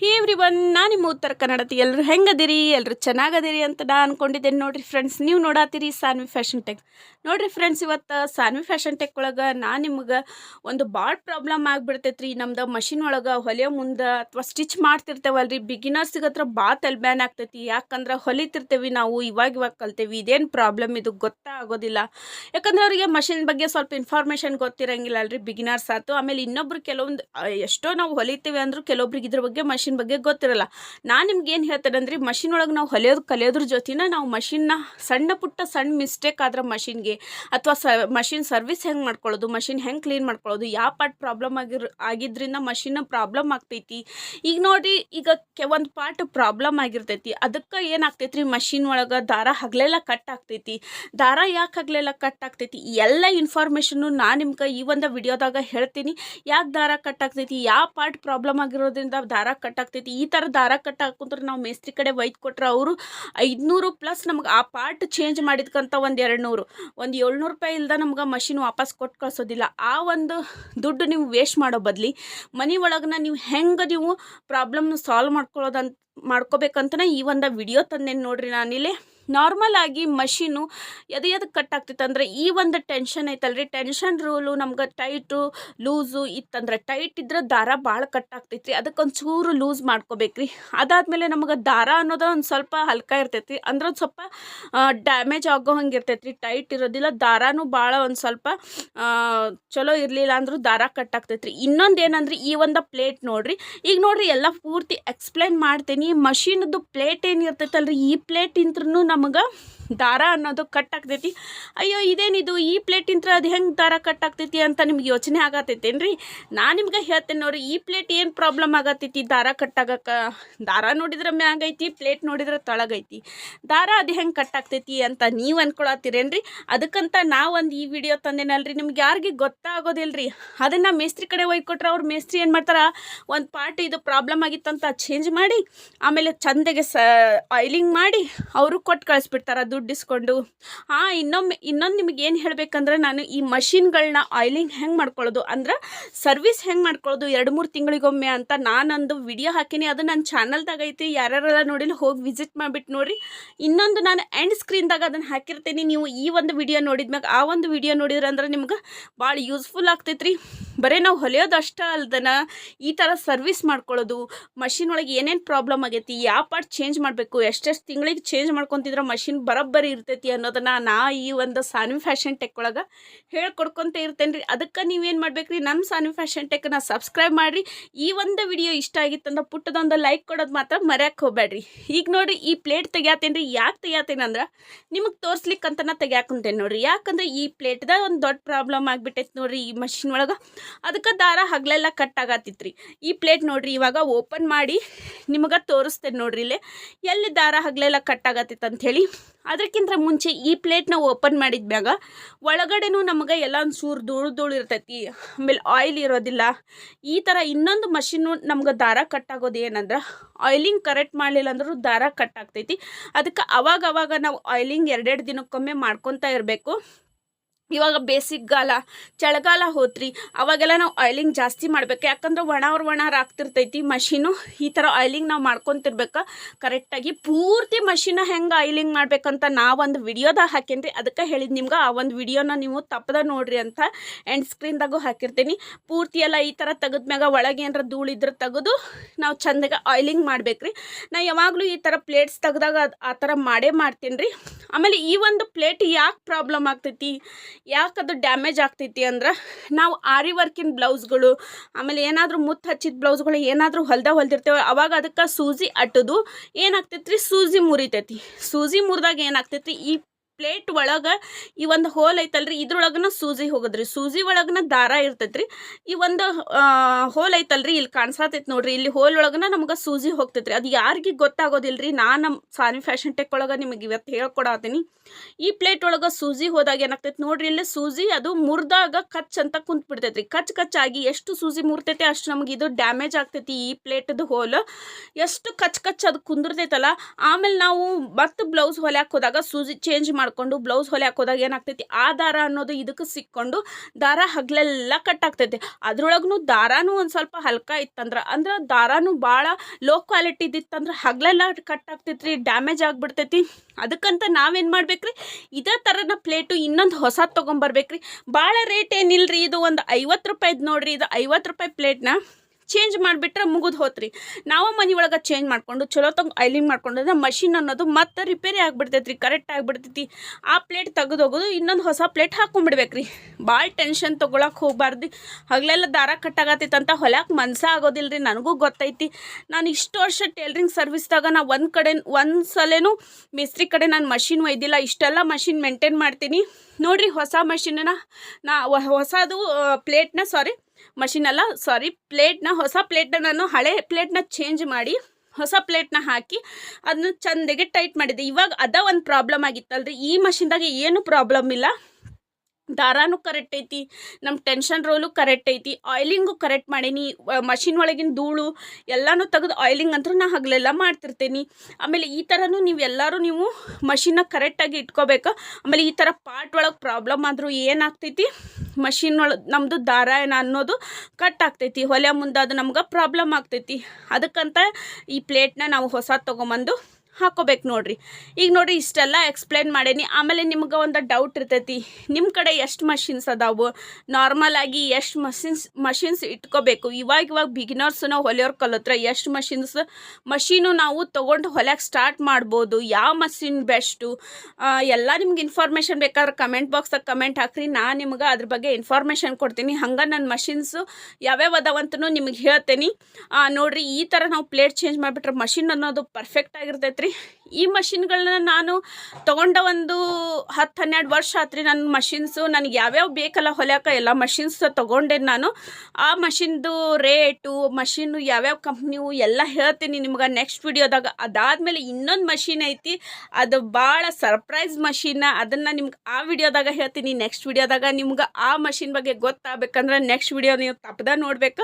ಹೇ one ನಾನು ನಿಮ್ಮ ಉತ್ತರ ಕನ್ನಡತಿ. ಎಲ್ಲರೂ ಹೆಂಗದಿರಿ? ಎಲ್ಲರೂ ಚೆನ್ನಾಗದಿರಿ ಅಂತ ನಾನು ಅನ್ಕೊಂಡಿದ್ದೇನೆ. ನೋಡ್ರಿ ಫ್ರೆಂಡ್ಸ್ ನೀವು ನೋಡಾತೀರಿ ಸಾನ್ವಿ ಫ್ಯಾಷನ್ ಟೆಕ್ ನೋಡ್ರಿ ಫ್ರೆಂಡ್ಸ್ ಇವತ್ತು ಸಾನ್ವಿ ಫ್ಯಾಷನ್ ಟೆಕ್ ಒಳಗೆ ನಾ ನಿಮ್ಗೆ ಒಂದು ಭಾಳ ಪ್ರಾಬ್ಲಮ್ ಆಗಿಬಿಡ್ತೈತೆ ರೀ ನಮ್ದು ಮಷಿನ್ ಒಳಗೆ ಹೊಲಿಯೋ ಮುಂದೆ ಅಥವಾ ಸ್ಟಿಚ್ ಮಾಡ್ತಿರ್ತೇವಲ್ರಿ. ಬಿಗಿನರ್ಸಿಗೆ ಹತ್ರ ಭಾಳ ತಲೆಬ್ಯಾನ್ ಆಗ್ತೈತಿ. ಯಾಕಂದ್ರೆ ಹೊಲಿತಿರ್ತೇವೆ ನಾವು, ಇವಾಗ ಇವಾಗ ಕಲ್ತೇವೆ. ಇದೇನು ಪ್ರಾಬ್ಲಮ್ ಇದು ಗೊತ್ತಾಗೋದಿಲ್ಲ ಯಾಕಂದ್ರೆ ಅವರಿಗೆ ಮಷಿನ್ ಬಗ್ಗೆ ಸ್ವಲ್ಪ ಇನ್ಫಾರ್ಮೇಷನ್ ಗೊತ್ತಿರಂಗಿಲ್ಲ ಅಲ್ರಿ ಬಿಗಿನರ್ಸ್ ಆಯ್ತು ಆಮೇಲೆ ಇನ್ನೊಬ್ರು ಕೆಲವೊಂದು, ಎಷ್ಟೋ ನಾವು ಹೊಲಿತೀವಿ ಅಂದರೂ ಕೆಲವೊಬ್ರಿಗೆ ಇದ್ರ ಬಗ್ಗೆ ಮಷಿನ್ ಬಗ್ಗೆ ಗೊತ್ತಿರಲ್ಲ. ನಾನು ನಿಮ್ಗೆ ಏನು ಹೇಳ್ತೇನೆ ಅಂದರೆ ಮಷಿನ್ ಒಳಗೆ ನಾವು ಹೊಲಿಯೋದು ಕಲಿಯೋದ್ರ ಜೊತೆನ ನಾವು ಮಷಿನ್ನ ಸಣ್ಣ ಪುಟ್ಟ ಸಣ್ಣ ಮಿಸ್ಟೇಕ್ ಆದ್ರೆ ಮಷಿನ್ಗೆ ಅಥವಾ ಸ ಮಷಿನ್ ಸರ್ವಿಸ್ ಹೆಂಗೆ ಮಾಡ್ಕೊಳ್ಳೋದು ಮಷಿನ್ ಹೆಂಗೆ ಕ್ಲೀನ್ ಮಾಡ್ಕೊಳ್ಳೋದು ಯಾವ ಪಾರ್ಟ್ ಪ್ರಾಬ್ಲಮ್ ಆಗಿರ್ ಆಗಿದ್ದರಿಂದ ಮಷಿನ್ ಪ್ರಾಬ್ಲಮ್ ಆಗ್ತೈತಿ. ಈಗ ನೋಡಿ, ಈಗ ಒಂದು ಪಾರ್ಟ್ ಪ್ರಾಬ್ಲಮ್ ಆಗಿರ್ತೈತಿ. ಅದಕ್ಕೆ ಏನಾಗ್ತೈತಿ ರೀ ಮಷಿನ್ ಒಳಗೆ ದಾರ ಹಗಲೆಲ್ಲ ಕಟ್ ಆಗ್ತೈತಿ. ದಾರ ಯಾಕೆ ಹಗಲೆಲ್ಲ ಕಟ್ ಆಗ್ತೈತಿ? ಎಲ್ಲ ಇನ್ಫಾರ್ಮೇಷನ್ನು ನಾನು ನಿಮ್ಗೆ ಈ ಒಂದು ವಿಡಿಯೋದಾಗ ಹೇಳ್ತೀನಿ. ಯಾಕೆ ದಾರ ಕಟ್ ಆಗ್ತೈತಿ? ಯಾವ ಪಾರ್ಟ್ ಪ್ರಾಬ್ಲಮ್ ಆಗಿರೋದ್ರಿಂದ ದಾರ ಕಟ್ ಆಗ್ತೈತಿ ಈ ಥರ ದಾರ ಕಟ್ ಹಾಕೊಂಡ್ರೆ ನಾವು ಮೇಸ್ತ್ರಿ ಕಡೆ ಒಯ್ದು ಕೊಟ್ರೆ ಅವರು ಐದುನೂರು ಪ್ಲಸ್ ನಮ್ಗೆ ಆ ಪಾರ್ಟ್ ಚೇಂಜ್ ಮಾಡಿದ್ಕಂತ ಒಂದು ಎರಡು ನೂರು ಒಂದು ಏಳ್ನೂರು ರೂಪಾಯಿ ಇಲ್ದ ನಮ್ಗೆ ಮಷಿನ್ ವಾಪಸ್ ಕೊಟ್ಟು ಕಳಿಸೋದಿಲ್ಲ. ಆ ಒಂದು ದುಡ್ಡು ನೀವು ವೇಸ್ಟ್ ಮಾಡೋ ಬದಲಿ ಮನೆ ಒಳಗನ ನೀವು ಹೆಂಗೆ ನೀವು ಪ್ರಾಬ್ಲಮ್ನ ಸಾಲ್ವ್ ಮಾಡ್ಕೊಳ್ಳೋದಂತ ಮಾಡ್ಕೋಬೇಕಂತನೇ ಈ ಒಂದು ವಿಡಿಯೋ ತಂದೇನು ನೋಡ್ರಿ ನಾನಿಲ್ಲಿ. ನಾರ್ಮಲ್ ಆಗಿ ಮಷೀನು ಎದು ಎದಕ್ಕೆ ಕಟ್ ಆಗ್ತಿತ್ತು ಅಂದರೆ ಈ ಒಂದು ಟೆನ್ಷನ್ ಐತಲ್ರಿ? ಟೆನ್ಷನ್ ರೂಲು ನಮ್ಗೆ ಟೈಟು ಲೂಸು ಇತ್ತಂದ್ರೆ ಟೈಟ್ ಇದ್ರೆ ದಾರ ಭಾಳ ಕಟ್ ಆಗ್ತೈತ್ರಿ. ಅದಕ್ಕೆ ಒಂದು ಚೂರು ಲೂಸ್ ಮಾಡ್ಕೋಬೇಕ್ರಿ. ಅದಾದ್ಮೇಲೆ ನಮ್ಗೆ ದಾರ ಅನ್ನೋದು ಒಂದು ಸ್ವಲ್ಪ ಹಲ್ಕ ಇರ್ತೈತಿ ಅಂದ್ರೆ ಒಂದು ಸ್ವಲ್ಪ ಡ್ಯಾಮೇಜ್ ಆಗೋ ಹಂಗೆ ಇರ್ತೈತ್ರಿ. ಟೈಟ್ ಇರೋದಿಲ್ಲ, ದಾರಾನು ಭಾಳ ಒಂದು ಸ್ವಲ್ಪ ಚಲೋ ಇರಲಿಲ್ಲ ಅಂದ್ರೂ ದಾರ ಕಟ್ ಆಗ್ತೈತ್ರಿ. ಇನ್ನೊಂದು ಏನಂದ್ರೆ ಈ ಒಂದು ಪ್ಲೇಟ್ ನೋಡ್ರಿ. ಈಗ ನೋಡ್ರಿ ಎಲ್ಲ ಪೂರ್ತಿ ಎಕ್ಸ್ಪ್ಲೈನ್ ಮಾಡ್ತೀನಿ. ಮಷೀನ್ದು ಪ್ಲೇಟ್ ಏನು ಇರ್ತೈತಲ್ರಿ? ಈ ಪ್ಲೇಟ್ ಇಂತ್ರೂ ನಮಗೆ? ದಾರ ಅನ್ನೋದು ಕಟ್ ಆಗ್ತೈತಿ. ಅಯ್ಯೋ, ಇದೇನಿದು? ಈ ಪ್ಲೇಟಿಂತ್ರ ಅದು ಹೆಂಗೆ ದಾರ ಕಟ್ ಆಗ್ತೈತಿ ಅಂತ ನಿಮ್ಗೆ ಯೋಚನೆ ಆಗತ್ತೈತೇನ್ರಿ ನಾನು ನಿಮ್ಗೆ ಹೇಳ್ತೇನೆ ನೋಡ್ರಿ, ಈ ಪ್ಲೇಟ್ ಏನು ಪ್ರಾಬ್ಲಮ್ ಆಗತ್ತೈತಿ ದಾರ ಕಟ್ ಆಗಕ್ಕೆ ದಾರ ನೋಡಿದ್ರೆ ಮ್ಯಾಗೈತಿ ಪ್ಲೇಟ್ ನೋಡಿದ್ರೆ ತೊಳಗೈತಿ ದಾರ ಅದು ಹೆಂಗೆ ಕಟ್ ಆಗ್ತೈತಿ ಅಂತ ನೀವು ಅನ್ಕೊಳತ್ತೀರೇನ್ರಿ? ಅದಕ್ಕಂತ ನಾವೊಂದು ಈ ವಿಡಿಯೋ ತಂದೇನಲ್ರಿ, ನಿಮ್ಗೆ ಯಾರಿಗೆ ಗೊತ್ತಾಗೋದಿಲ್ಲರಿ ಅದನ್ನು ಮೇಸ್ತ್ರಿ ಕಡೆ ಒಯ್ಕೊಟ್ರೆ ಅವ್ರು ಮೇಸ್ತ್ರಿ ಏನು ಮಾಡ್ತಾರೆ? ಒಂದು ಪಾರ್ಟ್ ಇದು ಪ್ರಾಬ್ಲಮ್ ಆಗಿತ್ತಂತ ಚೇಂಜ್ ಮಾಡಿ, ಆಮೇಲೆ ಚಂದಗೆ ಸ ಆಯಿಲಿಂಗ್ ಮಾಡಿ, ಅವರು ಕೊಟ್ಟು ಕಳಿಸ್ಬಿಡ್ತಾರೆ ದುಡ್ಡು ಇಸ್ಕೊಂಡು? ಆ, ಇನ್ನೊಮ್ಮೆ, ಇನ್ನೊಂದು ನಿಮಗೆ ಏನು ಹೇಳಬೇಕಂದ್ರೆ ನಾನು ಈ ಮಷಿನ್ಗಳನ್ನ ಆಯಿಲಿಂಗ್ ಹೆಂಗೆ ಮಾಡ್ಕೊಳ್ಳೋದು? ಅಂದ್ರೆ ಸರ್ವಿಸ್ ಹೆಂಗೆ ಮಾಡ್ಕೊಳ್ಳೋದು ಎರಡು ಮೂರು ತಿಂಗಳಿಗೊಮ್ಮೆ ಅಂತ ನಾನೊಂದು ವಿಡಿಯೋ ಹಾಕೀನಿ. ಅದು ನನ್ನ ಚಾನಲ್ದಾಗ ಐತಿ. ಯಾರ್ಯಾರೆಲ್ಲ ನೋಡಿಲ್ಲ, ಹೋಗಿ ವಿಸಿಟ್ ಮಾಡಿಬಿಟ್ಟು ನೋಡಿರಿ. ಇನ್ನೊಂದು ನಾನು ಎಂಡ್ ಸ್ಕ್ರೀನ್ದಾಗ ಅದನ್ನು ಹಾಕಿರ್ತೀನಿ. ನೀವು ಈ ಒಂದು ವಿಡಿಯೋ ನೋಡಿದ್ಮ್ಯಾಗ ಆ ಒಂದು ವಿಡಿಯೋ ನೋಡಿದ್ರೆ ಅಂದ್ರೆ ನಿಮ್ಗೆ ಭಾಳ ಯೂಸ್ಫುಲ್ ಆಗ್ತೈತ್ರಿ. ಬರೀ ನಾವು ಹೊಲಿಯೋದು ಅಷ್ಟೇ ಅಲ್ದನ ಈ ಥರ ಸರ್ವಿಸ್ ಮಾಡ್ಕೊಳ್ಳೋದು, ಮಷಿನ್ ಒಳಗೆ ಏನೇನು ಪ್ರಾಬ್ಲಮ್ ಆಗೈತಿ, ಯಾವ ಪಾರ್ಟ್ ಚೇಂಜ್ ಮಾಡಬೇಕು ಎಷ್ಟೆಷ್ಟು ತಿಂಗಳಿಗೆ ಚೇಂಜ್ ಮಾಡ್ಕೊತಿದ್ರೆ ಮಷಿನ್ ಬರೋಬ್ಬರಿ ಇರ್ತೈತಿ ಅನ್ನೋದನ್ನು ನಾ ಈ ಒಂದು ಸಾನ್ವಿ ಫ್ಯಾಷನ್ ಟೆಕ್ ಒಳಗೆ ಹೇಳ್ಕೊಡ್ಕೊಂತ ಇರ್ತೇನೆ ರೀ ಅದಕ್ಕೆ ನೀವೇನು ಮಾಡ್ಬೇಕು ರೀ ನಮ್ಮ ಸಾನ್ವಿ ಫ್ಯಾಷನ್ ಟೆಕ್ನ ಸಬ್ಸ್ಕ್ರೈಬ್ ಮಾಡಿರಿ. ಈ ಒಂದು ವಿಡಿಯೋ ಇಷ್ಟ ಆಗಿತ್ತಂದ್ರೆ ಪುಟ್ಟದೊಂದು ಲೈಕ್ ಕೊಡೋದು ಮಾತ್ರ ಮರ್ಯಾಕೆ ಹೋಗ್ಬೇಡ್ರಿ ಈಗ ನೋಡಿರಿ ಈ ಪ್ಲೇಟ್ ತೆಗ್ಯಾತೇನೆ ರೀ ಯಾಕೆ ತೆಗ್ಯಾತೇನೆ ಅಂದ್ರೆ ನಿಮಗೆ ತೋರ್ಸ್ಲಿಕ್ಕಂತನ ತೆಗಿಯಾಕಂತೇನೆ ನೋಡಿರಿ. ಯಾಕಂದ್ರೆ ಈ ಪ್ಲೇಟ್ದಾಗ ಒಂದು ದೊಡ್ಡ ಪ್ರಾಬ್ಲಮ್ ಆಗಿಬಿಟ್ಟೈತೆ ನೋಡಿರಿ ಈ ಮಷಿನ್ ಒಳಗೆ. ಅದಕ್ಕೆ ದಾರ ಹಗಲೆಲ್ಲ ಕಟ್ ಆಗತ್ತಿತ್ರಿ. ಈ ಪ್ಲೇಟ್ ನೋಡಿರಿ ಇವಾಗ ಓಪನ್ ಮಾಡಿ ನಿಮಗೆ ತೋರಿಸ್ತೇನೆ ನೋಡ್ರಿ ಇಲ್ಲೇ. ಎಲ್ಲಿ ದಾರ ಹಗಲೆಲ್ಲ ಕಟ್ ಆಗತ್ತಿತ್ತು ಅಂಥೇಳಿ ಅದಕ್ಕಿಂತ ಮುಂಚೆ ಈ ಪ್ಲೇಟ್ನ ಓಪನ್ ಮಾಡಿದ್ಮ್ಯಾಗ ಒಳಗಡೆನೂ ನಮಗೆ ಎಲ್ಲ ಒಂದು ಸೂರು ಧೂಳು ಧೂಳು ಇರ್ತೈತಿ. ಆಮೇಲೆ ಆಯಿಲ್ ಇರೋದಿಲ್ಲ. ಈ ಥರ ಇನ್ನೊಂದು ಮಷಿನ್ನು ನಮ್ಗೆ ದಾರ ಕಟ್ ಆಗೋದು ಏನಂದ್ರೆ ಆಯಿಲಿಂಗ್ ಕರೆಕ್ಟ್ ಮಾಡಲಿಲ್ಲ ಅಂದ್ರೂ ದಾರ ಕಟ್ ಆಗ್ತೈತಿ. ಅದಕ್ಕೆ ಅವಾಗವಾಗ ಅವಾಗ ನಾವು ಆಯಿಲಿಂಗ್ ಎರಡೆರಡು ದಿನಕ್ಕೊಮ್ಮೆ ಮಾಡ್ಕೊತಾ ಇರಬೇಕು. ಇವಾಗ ಬೇಸಿಗೆಗಾಲ ಚಳಿಗಾಲ ಹೋತ್ರಿ, ಅವಾಗೆಲ್ಲ ನಾವು ಆಯಿಲಿಂಗ್ ಜಾಸ್ತಿ ಮಾಡ್ಬೇಕು. ಯಾಕಂದ್ರೆ ಒಣವ್ರ ಒಣ ಆಗ್ತಿರ್ತೈತಿ ಮಷೀನು ಈ ಥರ ಆಯಿಲಿಂಗ್ ನಾವು ಮಾಡ್ಕೊತಿರ್ಬೇಕು. ಕರೆಕ್ಟಾಗಿ ಪೂರ್ತಿ ಮಷೀನ ಹೆಂಗೆ ಆಯಿಲಿಂಗ್ ಮಾಡ್ಬೇಕಂತ ನಾವೊಂದು ವಿಡಿಯೋದಾಗ ಹಾಕೇನ್ರಿ. ಅದಕ್ಕೆ ಹೇಳಿದ್ದು ನಿಮ್ಗೆ ಆ ಒಂದು ವಿಡಿಯೋನ ನೀವು ತಪ್ಪದ ನೋಡ್ರಿ ಅಂತ ಎಂಡ್ ಸ್ಕ್ರೀನ್ದಾಗೂ ಹಾಕಿರ್ತೀನಿ. ಪೂರ್ತಿ ಎಲ್ಲ ಈ ಥರ ತೆಗೆದ್ಮ್ಯಾಗ ಒಳಗೆ ಏನಾರ ಧೂಳಿದ್ರೆ ತೆಗೆದು ನಾವು ಚಂದಾಗ ಆಯಿಲಿಂಗ್ ಮಾಡ್ಬೇಕ್ರಿ. ನಾ ಯಾವಾಗಲೂ ಈ ಥರ ಪ್ಲೇಟ್ಸ್ ತೆಗೆದಾಗ ಆ ಥರ ಮಾಡೇ ಮಾಡ್ತೀನಿ ರೀ ಆಮೇಲೆ ಈ ಒಂದು ಪ್ಲೇಟ್ ಯಾಕೆ ಪ್ರಾಬ್ಲಮ್ ಆಗ್ತೈತಿ? ಯಾಕೆ ಅದು ಡ್ಯಾಮೇಜ್ ಆಗ್ತೈತಿ ಅಂದ್ರೆ ನಾವು ಆರಿ ವರ್ಕಿನ ಬ್ಲೌಸ್ಗಳು, ಆಮೇಲೆ ಏನಾದರೂ ಮುತ್ತು ಹಚ್ಚಿದ ಬ್ಲೌಸ್ಗಳು ಏನಾದರೂ ಹೊಲ್ದಾಗ ಹೊಲ್ದಿರ್ತೇವೆ, ಅವಾಗ ಅದಕ್ಕೆ ಸೂಜಿ ಅಟ್ಟದು ಏನಾಗ್ತೈತಿ ರೀ ಸೂಜಿ ಮುರಿತೈತಿ. ಸೂಜಿ ಮುರಿದಾಗ ಏನಾಗ್ತೈತಿ ಈ ಪ್ಲೇಟ್ ಒಳಗೆ ಈ ಒಂದು ಹೋಲ್ ಐತಲ್ರಿ, ಇದ್ರೊಳಗನ ಸೂಜಿ ಹೋಗದ್ರಿ. ಸೂಜಿ ಒಳಗನ ದಾರ ಇರ್ತೈತ್ರಿ. ಈ ಒಂದು ಹೋಲ್ ಐತಲ್ರಿ, ಇಲ್ಲಿ ಕಾಣಿಸತೈತಿ ನೋಡ್ರಿ. ಇಲ್ಲಿ ಹೋಲ್ ಒಳಗನ ನಮ್ಗೆ ಸೂಜಿ ಹೋಗ್ತೈತ್ರಿ. ಅದು ಯಾರಿಗೆ ಗೊತ್ತಾಗೋದಿಲ್ರಿ ನಾನು ನಮ್ಮ ಸಾನಿ ಫ್ಯಾಷನ್ ಟೆಕ್ ಒಳಗೆ ನಿಮಗೆ ಇವತ್ತು ಹೇಳ್ಕೊಡತ್ತೀನಿ ಈ ಪ್ಲೇಟ್ ಒಳಗೆ ಸೂಜಿ ಹೋದಾಗ ಏನಾಗ್ತೈತಿ ನೋಡ್ರಿ, ಇಲ್ಲಿ ಸೂಜಿ ಅದು ಮುರಿದಾಗ ಕಚ್ ಅಂತ ಕುಂತ್ ಬಿಡ್ತೈತ್ರಿ ಕಚ್ ಕಚ್ಚಾಗಿ ಎಷ್ಟು ಸೂಜಿ ಮುರ್ತೈತಿ, ಅಷ್ಟು ನಮಗೆ ಇದು ಡ್ಯಾಮೇಜ್ ಆಗ್ತೈತಿ ಈ ಪ್ಲೇಟ್ದು ಹೋಲ್ ಎಷ್ಟು ಕಚ್ ಕಚ್ ಅದು ಕುಂದಿರ್ತೈತಲ್ಲ, ಆಮೇಲೆ ನಾವು ಮತ್ತೆ ಬ್ಲೌಸ್ ಹೊಲ್ಯಾಕೆ ಹೋದಾಗ ಸೂಜಿ ಚೇಂಜ್ ಮಾಡ್ಕೊ ಮಾಡ್ಕೊಂಡು ಬ್ಲೌಸ್ ಹೊಲೆ ಹಾಕೋದಾಗ ಏನಾಗ್ತೈತಿ? ಆ ದಾರ ಅನ್ನೋದು ಇದಕ್ಕೆ ಸಿಕ್ಕೊಂಡು ದಾರ ಹಗ್ಲೆಲ್ಲ ಕಟ್ ಆಗ್ತೈತಿ. ಅದ್ರೊಳಗೂ ದಾರಾನು ಒಂದು ಸ್ವಲ್ಪ ಹಲ್ಕ ಇತ್ತಂದ್ರೆ, ಅಂದ್ರೆ ದಾರಾನು ಭಾಳ ಲೋ ಕ್ವಾಲಿಟಿದಿತ್ತಂದ್ರೆ ಹಗ್ಲೆಲ್ಲ ಕಟ್ ಆಗ್ತೈತ್ರಿ ರೀ ಡ್ಯಾಮೇಜ್ ಆಗಿಬಿಡ್ತೈತಿ. ಅದಕ್ಕಂತ ನಾವೇನು ಮಾಡ್ಬೇಕ್ರಿ? ಇದೇ ಥರನ ಪ್ಲೇಟು ಇನ್ನೊಂದು ಹೊಸ ತೊಗೊಂಬರ್ಬೇಕ್ರಿ. ಭಾಳ ರೇಟ್ ಏನಿಲ್ರಿ ಇದು? ಒಂದು ಐವತ್ತು ರೂಪಾಯಿದು ನೋಡ್ರಿ, ಇದು ಐವತ್ತು ರೂಪಾಯಿ ಪ್ಲೇಟ್ನ ಚೇಂಜ್ ಮಾಡಿಬಿಟ್ರೆ ಮುಗಿದು ಹೋತ್ರಿ. ನಾವು ಮನೆ ಒಳಗೆ ಚೇಂಜ್ ಮಾಡ್ಕೊಂಡು ಚಲೋ ತಂಗ ಐಲಿಂಗ್ ಮಾಡ್ಕೊಂಡ್ರೆ ಮಷಿನ್ ಅನ್ನೋದು ಮತ್ತೆ ರಿಪೇರಿ ಆಗಿಬಿಡ್ತೈತ್ರಿ ಕರೆಕ್ಟ್ ಆಗಿಬಿಡ್ತೈತಿ. ಆ ಪ್ಲೇಟ್ ತೆಗೆದೋಗೋದು ಇನ್ನೊಂದು ಹೊಸ ಪ್ಲೇಟ್ ಹಾಕೊಂಡ್ಬಿಡ್ಬೇಕ್ರಿ ಭಾಳ ಟೆನ್ಷನ್ ತೊಗೊಳಕ್ಕೆ ಹೋಗಬಾರ್ದು. ಹಗಲೆಲ್ಲ ದಾರ ಕಟ್ಟಾಗತ್ತೈತಂತ ಹೊಲಕ್ಕೆ ಮನ್ಸ ಆಗೋದಿಲ್ಲ ರೀ ನನಗೂ ಗೊತ್ತೈತಿ. ನಾನು ಇಷ್ಟು ವರ್ಷ ಟೇಲ್ರಿಂಗ್ ಸರ್ವಿಸ್ದಾಗ ನಾ ಒಂದು ಕಡೆ, ಒಂದು ಮೇಸ್ತ್ರಿ ಕಡೆ ನಾನು ಮಷಿನ್ ಒಯ್ದಿಲ್ಲ. ಇಷ್ಟೆಲ್ಲ ಮಷಿನ್ ಮೇಂಟೈನ್ ಮಾಡ್ತೀನಿ. ನೋಡ್ರಿ ಹೊಸ ಮಷಿನ್ನ ನಾ ಹೊಸದು ಪ್ಲೇಟ್ನ ಸಾರಿ ಮಷಿನ್ ಅಲ್ಲ ಸಾರಿ ಪ್ಲೇಟ್ನ ಹೊಸ ಪ್ಲೇಟ್ನ ನಾನು ಹಳೆ ಪ್ಲೇಟ್ನ ಚೇಂಜ್ ಮಾಡಿ, ಹೊಸ ಪ್ಲೇಟ್ನ ಹಾಕಿ ಅದನ್ನ ಚಂದಗೆ ಟೈಟ್ ಮಾಡಿದ್ದೆ. ಇವಾಗ ಅದ ಒಂದು ಪ್ರಾಬ್ಲಮ್ ಆಗಿತ್ತಲ್ರಿ. ಈ ಮಷಿನ್ದಾಗ ಏನು ಪ್ರಾಬ್ಲಮ್ ಇಲ್ಲ. ದಾರಾನು ಕರೆಕ್ಟ್ ಐತಿ ನಮ್ಮ ಟೆನ್ಷನ್ ರೋಲು ಕರೆಕ್ಟ್ ಐತಿ ಆಯಿಲಿಂಗು ಕರೆಕ್ಟ್ ಮಾಡೀನಿ ಮಷಿನ್ ಒಳಗಿನ ಧೂಳು ಎಲ್ಲನೂ ತೆಗೆದು ಆಯಿಲಿಂಗ್ ಅಂತೂ ನಾ ಹಗಲೆಲ್ಲ ಮಾಡ್ತಿರ್ತೀನಿ. ಆಮೇಲೆ ಈ ಥರನೂ ನೀವು ಎಲ್ಲರೂ ನೀವು ಮಷಿನ್ನ ಕರೆಕ್ಟಾಗಿ ಇಟ್ಕೋಬೇಕು. ಆಮೇಲೆ ಈ ಥರ ಪಾರ್ಟ್ ಒಳಗೆ ಪ್ರಾಬ್ಲಮ್ ಆದರೂ ಏನಾಗ್ತೈತಿ? ಮಷಿನ್ ಒಳಗೆ ನಮ್ಮದು ದಾರ ಏನ ಅನ್ನೋದು ಕಟ್ ಆಗ್ತೈತಿ. ಹೊಲೆ ಮುಂದೆ ಅದು ನಮ್ಗೆ ಪ್ರಾಬ್ಲಮ್ ಆಗ್ತೈತಿ. ಅದಕ್ಕಂತ ಈ ಪ್ಲೇಟ್ನ ನಾವು ಹೊಸ ತೊಗೊಂಬಂದು ಹಾಕೋಬೇಕು ನೋಡ್ರಿ. ಈಗ ನೋಡ್ರಿ ಇಷ್ಟೆಲ್ಲ ಎಕ್ಸ್ಪ್ಲೇನ್ ಮಾಡೇನಿ. ಆಮೇಲೆ ನಿಮ್ಗೆ ಒಂದು ಡೌಟ್ ಇರ್ತೈತಿ. ನಿಮ್ಮ ಕಡೆ ಎಷ್ಟು ಮಷಿನ್ಸ್ ಅದಾವು? ನಾರ್ಮಲ್ ಆಗಿ ಎಷ್ಟು ಮಷಿನ್ಸ್ ಮಷಿನ್ಸ್ ಇಟ್ಕೋಬೇಕು? ಇವಾಗ ಇವಾಗ ಬಿಗಿನರ್ಸ್ ನಾವು ಹೊಲಿಯೋರು ಕಲತ್ರ ಎಷ್ಟು ಮಷಿನ್ಸ್ ಮಷೀನು ನಾವು ತೊಗೊಂಡು ಹೊಲಕ್ಕೆ ಸ್ಟಾರ್ಟ್ ಮಾಡ್ಬೋದು. ಯಾವ ಮಷಿನ್ ಬೆಸ್ಟು ಎಲ್ಲ ನಿಮ್ಗೆ ಇನ್ಫಾರ್ಮೇಷನ್ ಬೇಕಾದ್ರೆ ಕಮೆಂಟ್ ಬಾಕ್ಸಾಗ ಕಮೆಂಟ್ ಹಾಕ್ರಿ. ನಾನು ನಿಮ್ಗೆ ಅದ್ರ ಬಗ್ಗೆ ಇನ್ಫಾರ್ಮೇಷನ್ ಕೊಡ್ತೀನಿ. ಹಂಗೆ ನನ್ನ ಮಷಿನ್ಸು ಯಾವ್ಯಾವ ಅದಾವಂತನೂ ನಿಮಗೆ ಹೇಳ್ತೀನಿ. ನೋಡ್ರಿ, ಈ ಥರ ನಾವು ಪ್ಲೇಟ್ ಚೇಂಜ್ ಮಾಡಿಬಿಟ್ರೆ ಮಷಿನ್ ಅನ್ನೋದು ಪರ್ಫೆಕ್ಟ್ ಆಗಿರ್ತೈತೆ. ರೀ ಈ ಮಷಿನ್ಗಳನ್ನ ನಾನು ತೊಗೊಂಡ ಒಂದು ಹತ್ತು ಹನ್ನೆರಡು ವರ್ಷ ಆತ್ರಿ ನನ್ನ ಮಷಿನ್ಸು. ನನಗೆ ಯಾವ್ಯಾವ ಬೇಕಲ್ಲ ಹೊಲ್ಯಾಕ ಎಲ್ಲ ಮಷಿನ್ಸ್ ತೊಗೊಂಡೆ ನಾನು. ಆ ಮಷಿನ್ದು ರೇಟು ಮಷಿನ್ನು ಯಾವ್ಯಾವ ಕಂಪ್ನಿವು ಎಲ್ಲ ಹೇಳ್ತೀನಿ ನಿಮ್ಗೆ ನೆಕ್ಸ್ಟ್ ವಿಡಿಯೋದಾಗ. ಅದಾದಮೇಲೆ ಇನ್ನೊಂದು ಮಷಿನ್ ಐತಿ. ಅದು ಭಾಳ ಸರ್ಪ್ರೈಸ್ ಮಷಿನ್ನ ಅದನ್ನು ನಿಮ್ಗೆ ಆ ವಿಡಿಯೋದಾಗ ಹೇಳ್ತೀನಿ. ನೆಕ್ಸ್ಟ್ ವಿಡಿಯೋದಾಗ ನಿಮ್ಗೆ ಆ ಮಷಿನ್ ಬಗ್ಗೆ ಗೊತ್ತಾಗಬೇಕಂದ್ರೆ ನೆಕ್ಸ್ಟ್ ವಿಡಿಯೋ ನೀವು ತಪ್ಪದ ನೋಡ್ಬೇಕು.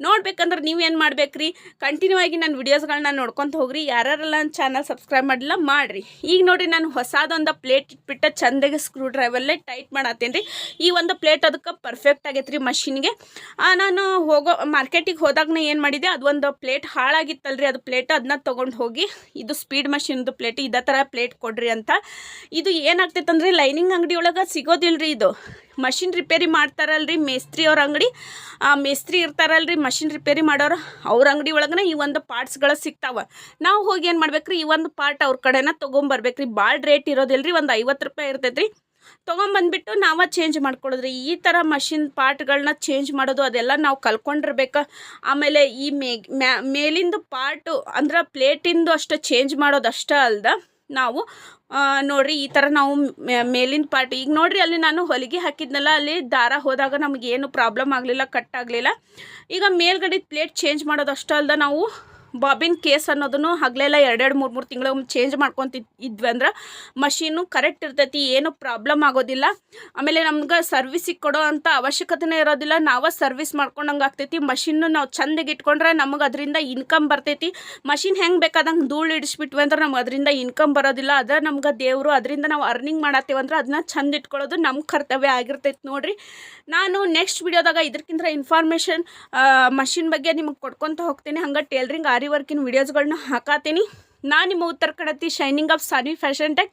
ನೋಡ್ಬೇಕಂದ್ರೆ ನೀವೇನು ಮಾಡ್ಬೇಕ್ರಿ? ಕಂಟಿನ್ಯೂ ಆಗಿ ನನ್ನ ವಿಡಿಯೋಸ್ಗಳನ್ನ ನೋಡ್ಕೊತ ಹೋಗ್ರಿ. ಯಾರ್ಯಾರೆಲ್ಲ ನನ್ನ ಚಾನಲ್ ಸಬ್ಸ್ಕ್ರೈಬ್ ಮಾಡಿಲ್ಲ ಮಾಡಿರಿ. ಈಗ ನೋಡಿ ನಾನು ಹೊಸದೊಂದು ಪ್ಲೇಟ್ ಇಟ್ಬಿಟ್ಟು ಚಂದಾಗಿ ಸ್ಕ್ರೂ ಡ್ರೈವಲ್ಲೇ ಟೈಟ್ ಮಾಡತ್ತೇನೆ ರೀ ಈ ಒಂದು ಪ್ಲೇಟ್ ಅದಕ್ಕೆ ಪರ್ಫೆಕ್ಟ್ ಆಗೈತೆ ರೀ ಮಷಿನ್ಗೆ ನಾನು ಹೋಗೋ ಮಾರ್ಕೆಟಿಗೆ ಹೋದಾಗ ಏನು ಮಾಡಿದೆ ಅದೊಂದು ಪ್ಲೇಟ್ ಹಾಳಾಗಿತ್ತಲ್ರಿ, ಅದು ಪ್ಲೇಟ್ ಅದನ್ನ ತೊಗೊಂಡು ಹೋಗಿ, ಇದು ಸ್ಪೀಡ್ ಮಷಿನ್ದು ಪ್ಲೇಟ್ ಇದೇ ಥರ ಪ್ಲೇಟ್ ಕೊಡ್ರಿ ಅಂತ. ಇದು ಏನಾಗ್ತೈತೆ ಅಂದರೆ ಲೈನಿಂಗ್ ಅಂಗಡಿ ಸಿಗೋದಿಲ್ಲ ಸಿಗೋದಿಲ್ರಿ ಇದು. ಮಷಿನ್ ರಿಪೇರಿ ಮಾಡ್ತಾರಲ್ರಿ, ಮೇಸ್ತ್ರಿ ಅವ್ರ ಅಂಗಡಿ. ಆ ಮೇಸ್ತ್ರಿ ಇರ್ತಾರಲ್ರಿ, ಮಷಿನ್ ರಿಪೇರಿ ಮಾಡೋರು. ಅವ್ರ ಅಂಗಡಿ ಒಳಗನೆ ಈ ಒಂದು ಪಾರ್ಟ್ಸ್ಗಳು ಸಿಗ್ತಾವೆ. ನಾವು ಹೋಗಿ ಏನು ಮಾಡ್ಬೇಕ್ರಿ, ಈ ಒಂದು ಪಾರ್ಟ್ ಅವ್ರ ಕಡೆನ ತೊಗೊಂಬರ್ಬೇಕ್ರಿ. ಭಾಳ ರೇಟ್ ಇರೋದಿಲ್ರಿ, ಒಂದು ಐವತ್ತು ರೂಪಾಯಿ ಇರ್ತೈತ್ರಿ. ತೊಗೊಂಬಂದ್ಬಿಟ್ಟು ನಾವೇ ಚೇಂಜ್ ಮಾಡ್ಕೊಳ್ಳೋದ್ರಿ ಈ ಥರ ಮಷಿನ್ ಪಾರ್ಟ್ಗಳನ್ನ ಚೇಂಜ್ ಮಾಡೋದು, ಅದೆಲ್ಲ ನಾವು ಕಲ್ತ್ಕೊಂಡಿರ್ಬೇಕು ಆಮೇಲೆ ಈ ಮೇಲಿಂದು ಪಾರ್ಟು ಅಂದ್ರೆ ಪ್ಲೇಟಿಂದು ಅಷ್ಟೇ ಚೇಂಜ್ ಮಾಡೋದು ಅಷ್ಟೇ ಅಲ್ದ ನಾವು ನೋಡಿರಿ ಈ ಥರ ನಾವು ಮೇಲಿನ ಪಾರ್ಟ್ ಈಗ ನೋಡ್ರಿ ಅಲ್ಲಿ ನಾನು ಹೊಲಿಗೆ ಹಾಕಿದ್ನಲ್ಲ, ಅಲ್ಲಿ ದಾರ ಹೋದಾಗ ನಮಗೇನು ಪ್ರಾಬ್ಲಮ್ ಆಗಲಿಲ್ಲ ಕಟ್ ಆಗಲಿಲ್ಲ. ಈಗ ಮೇಲ್ಗಡೆ ಪ್ಲೇಟ್ ಚೇಂಜ್ ಮಾಡೋದು ಅಷ್ಟೇ ಅಲ್ದ ನಾವು ಬಾಬಿನ್ ಕೇಸ್ ಅನ್ನೋದನ್ನು ಹಗಲೆಲ್ಲ ಎರಡೆರಡು, ಮೂರು ಮೂರು ತಿಂಗಳ ಚೇಂಜ್ ಮಾಡ್ಕೊತ ಇದ್ವಿ ಅಂದ್ರೆ ಮಷೀನು ಕರೆಕ್ಟ್ ಇರ್ತೈತಿ, ಏನು ಪ್ರಾಬ್ಲಮ್ ಆಗೋದಿಲ್ಲ. ಆಮೇಲೆ ನಮ್ಗೆ ಸರ್ವಿಸಿಗೆ ಕೊಡೋ ಅಂತ ಅವಶ್ಯಕತೆನೇ ಇರೋದಿಲ್ಲ. ನಾವೇ ಸರ್ವಿಸ್ ಮಾಡ್ಕೊಂಡಂಗೆ ಆಗ್ತೈತಿ. ಮಷಿನ್ನು ನಾವು ಚಂದಾಗಿ ಇಟ್ಕೊಂಡ್ರೆ ನಮಗೆ ಅದರಿಂದ ಇನ್ಕಮ್ ಬರ್ತೈತಿ. ಮಷಿನ್ ಹೆಂಗೆ ಬೇಕಾದಂಗೆ ಧೂಳು ಇಡಿಸ್ಬಿಟ್ವಿ ಅಂದ್ರೆ ನಮ್ಗೆ ಅದರಿಂದ ಇನ್ಕಮ್ ಬರೋದಿಲ್ಲ. ಅದ ನಮ್ಗೆ ದೇವರು ಅದರಿಂದ ನಾವು ಅರ್ನಿಂಗ್ ಮಾಡತ್ತೇವೆ ಅಂದ್ರೆ ಅದನ್ನ ಚಂದ ಇಟ್ಕೊಳ್ಳೋದು ನಮ್ಮ ಕರ್ತವ್ಯ ಆಗಿರ್ತೈತಿ ನೋಡ್ರಿ. ನಾನು ನೆಕ್ಸ್ಟ್ ವಿಡಿಯೋದಾಗ ಇದಕ್ಕಿಂತ ಇನ್ಫಾರ್ಮೇಷನ್ ಮಷಿನ್ ಬಗ್ಗೆ ನಿಮಗೆ ಕೊಡ್ಕೊತ ಹೋಗ್ತೀನಿ. ಹಂಗೆ ಟೇಲ್ರಿಂಗ್ ಆರಿ ವರ್ಕಿನ ವಿಡಿಯೋಸ್ಗಳನ್ನ ಹಾಕಾತೀನಿ. ನಾನು ನಿಮ್ಮ ಉತ್ತರ ಕಡತಿ shining of Sanvi fashion tech